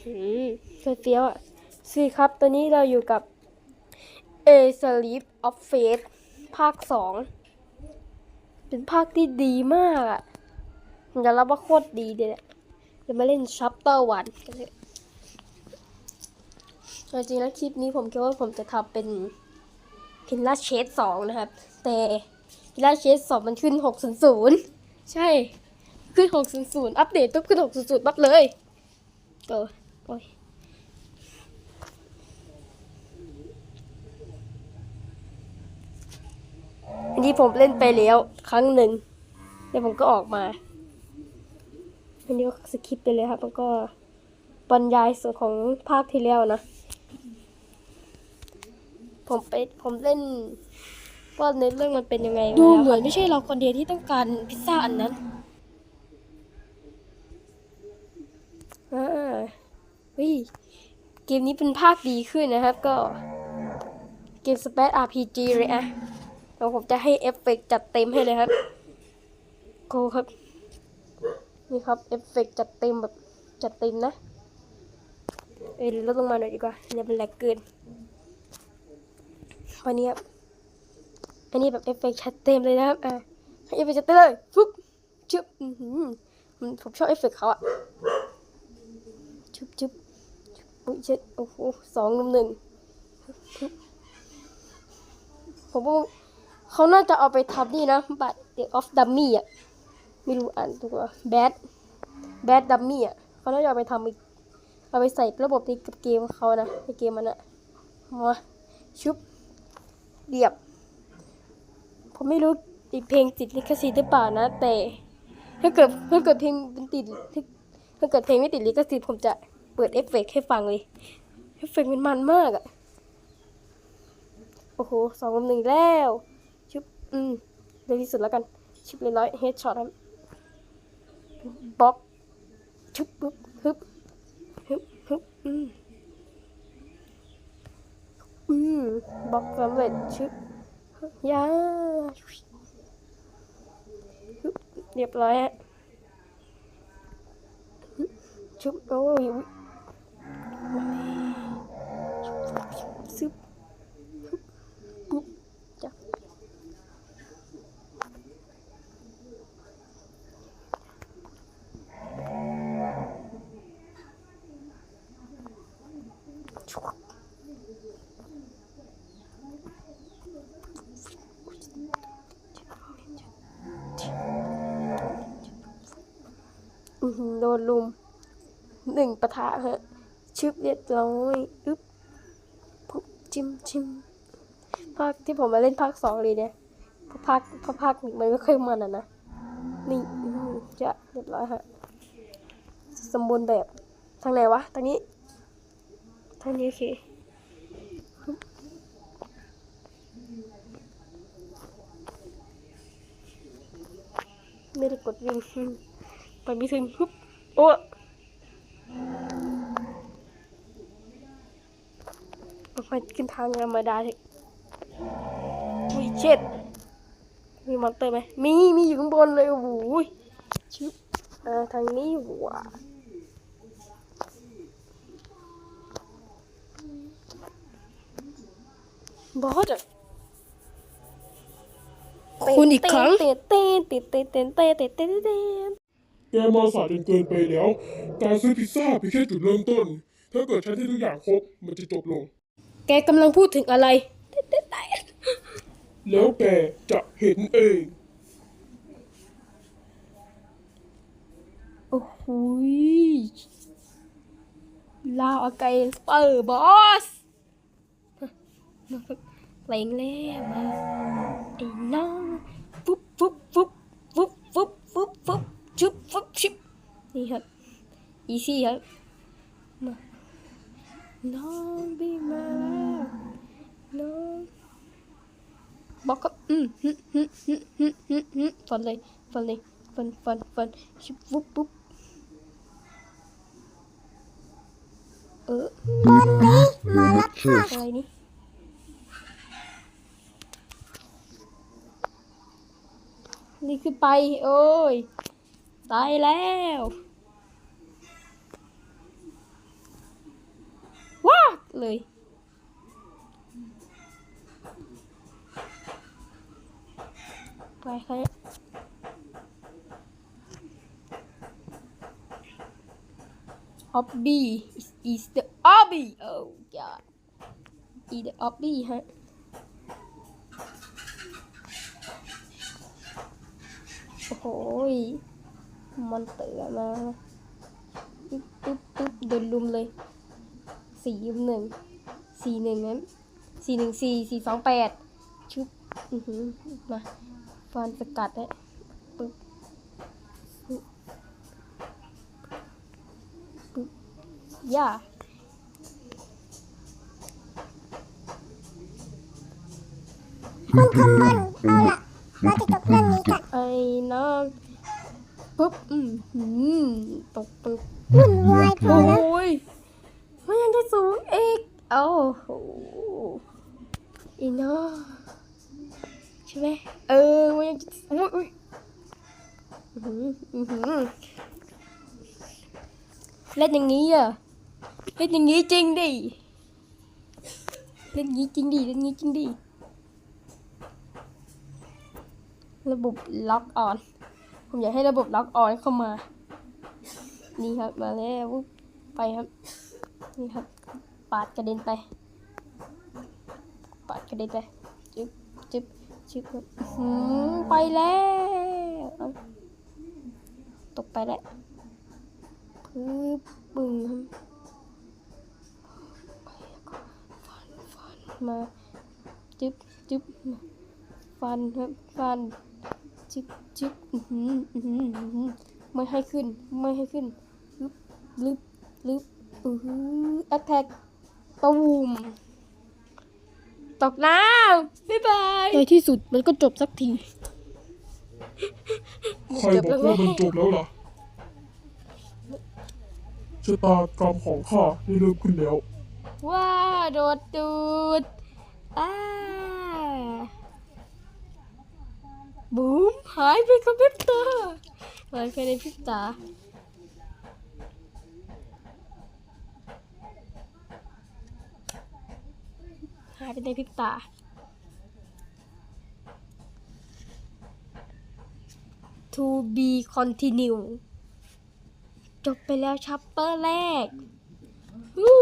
หือเฟี้ยวอะสิครับ ตอนนี้เราอยู่กับ A Sleep of Fate ภาคสอง เป็นภาคที่ดีมากอะจะรับว่าโคตรดีเลยแหละจะมาเล่นชัปเตอร์วันกันเลยจริงๆแล้วคลิปนี้ผมคิดว่าผมจะทำเป็นพินล่าเชดสองนะครับ แต่พินล่าเชดสองมันขึ้นหกศูนย์ศูนย์ใช่ ขึ้นหกศูนย์ศูนย์อัปเดตปุ๊บขึ้นหกศูนย์ศูนย์ปั๊บเลยเออ โอ้ยอันนี้ผมเล่นไปแล้ว ครั้งหนึ่งแล้วผมก็ออกมาอันนี้ก็สคิปไปเลยครับแล้วก็บรรยายส่วนของภาคที่แล้วนะ ผมไปผมเล่นว่าในเรื่องมันเป็นยังไงดูเหมือนไม่ใช่เราคนเดียวที่ต้องการพิซซ่าอันนั้นอ่าเฮ้ย เกมนี้เป็นภาคดีขึ้นนะครับ ก็เกมสเปซ RPG เลยอะเดี๋ยวผมจะให้เอฟเฟกต์จัดเต็มให้เลยครับโกครับ นี่ครับเอฟเฟกต์จัดเต็มแบบจัดเต็มนะ เอ้ยลดลงมาหน่อยดีกว่าอย่าเป็นแหลกเกินวันนี้ครับอันนี้แบบเอฟเฟกต์ชัดเต็มเลยนะครับอะเอฟเฟกต์จัดเต็มเลยฟุ๊บจุ๊บผมชอบเอฟเฟกต์เขาอะจุ๊บจุ๊บ อุ้ยเช็ดโอ้โหสองลุมหนึ่งผมว่าเขาน่าจะเอาไปทำนี่นะ บัตร The of Dummy อะ ไม่รู้อ่านถูกป่ะ Bad Bad Dummy อะ เขาน่าจะเอาไปทำอีกเอาไปใส่ระบบในเกมเขานะ ในเกมมันอะมาชุบเรียบ ผมไม่รู้อีกเพลงติดลิขสิทธิ์หรือเปล่านะ แต่ ถ้าเกิดถ้าเกิดเพลงมันติดถ้าเกิดเพลงไม่ติดลิขสิทธิ์ผมจะ เปิดเอฟเฟกให้ฟังเลยเอฟเฟกมันมันมากอะโอ้โหสองกับหนึ่งแล้วชุบอืมเร็วที่สุดแล้วกัน ชุบเลยร้อยเฮดช็อตครับบล็อกชุบปึ๊บฮึบฮึบฮึบอืมอืมบล็อกสำเร็จชุบยาฮึบเรียบร้อยฮะชุบโอ้ย ซึบปุ๊บจ้ะอือหือโดนลุมหนึ่งปะทะฮะ ชึบเรียบร้อยอึ๊บปุ๊บจิ้มจิ้มภาคที่ผมมาเล่นภาคสองเลยเนี่ยพราะภาคพราะภาคหนึ่งมันไม่ค่อยมันอะนะนี่จะเรียบร้อยฮะสมบูรณ์แบบทางไหนวะทางนี้ทางนี้โอเคไม่ได้กดวิ่งไปไม่ถึงฮึบโอ้ไปขึ้น ทางธรรมดาเถอะอุ้ยเช็ด มีมอนเตอร์ไหม มี มีอยู่ข้างบนเลยโอ้โหยชึบอ่าทางนี้ว่ะบอสอะคุณอีกครั้งเต้นเต้นเต้นเต้นเต้นเต้นเต้นเต้นเต้นแกมาสายจนเกินไปแล้ว การซื้อพิซซ่าเพียงแค่จุดเริ่มต้น ถ้าเกิดใช้ที่ทุกอย่างครบ มันจะจบลง แกกำลังพูดถึงอะไรเต้นเต้นเต้นแล้วแกจะเห็นเอง โอ้โหยลาวอาไกเปิดบอสเพลงแล้วมาไอ้น้องปุ๊บปุ๊บปุ๊บปุ๊บปุ๊บปุ๊บปุ๊บชุบปุ๊บชุบนี่ครับอีซี่ครับมาน้องบีมาแล้วน้อง บอกก็อืมฮึฮึฮึฮึฮึฮึฟันเลยฟันเลยฟันฟันฟันชุบปุ๊บปุ๊บเออมารับค่ะอะไรนี่นี่คือไปโอ้ยตายแล้วเลย ไปใครออบบี้ is the obby oh god is the obby ฮะโอ้โหมันเตือมาปึ๊บปึ๊บปึ๊บโดนลุมเลยสี่ยุมหนึ่งสี่หนึ่งนั้นสี่หนึ่งสี่สี่สองแปดชุบอือ หือมาฟันสกัดได้ปึ๊บปึ๊บปึ๊บย่าคุณคอมมอนเอาละเราจะจบเรื่องนี้กันไอ้น้องปึ๊บอืมหืมตกปึ๊บวุ่นวายพอโอ้แล้วยมันยังจะสูงอีกโอ้โหอีน้องใช่ไหมเออมันยังจะอุ้ยอุ้ยอื้อหืออื้อหือเล่นอย่างนี้อะเล่นอย่างนี้จริงดิเล่นอย่างนี้จริงดิเล่นอย่างนี้จริงดิระบบล็อกออน ผมอยากให้ระบบล็อกออนเข้ามา นี่ครับมาแล้วไปครับ นี่ครับ ปาดกระเด็นไป ปาดกระเด็นไป จึ๊บจึ๊บ จึ๊บไปแล้วตกไปแล้วปึ๊บปึ้งฟันฟันมาจึ๊บจึ๊บฟันครับฟันจึ๊บจึ๊บไม่ให้ขึ้นไม่ให้ขึ้นลึบลึบลึบอือหือแอคแทกตูม ตกน้ำบ๊ายบายในที่สุดมันก็จบสักที ใครบอกว่ามันจบแล้วล่ะชะตากรรมของข้าได้เริ่มขึ้นแล้ว ว้าโดดตูดอ้าบูมหายไปกับพริบตาหายไปในพริบตาายไปในพริบตา to be continue จบไปแล้วชัปเปอร์แรกฮู้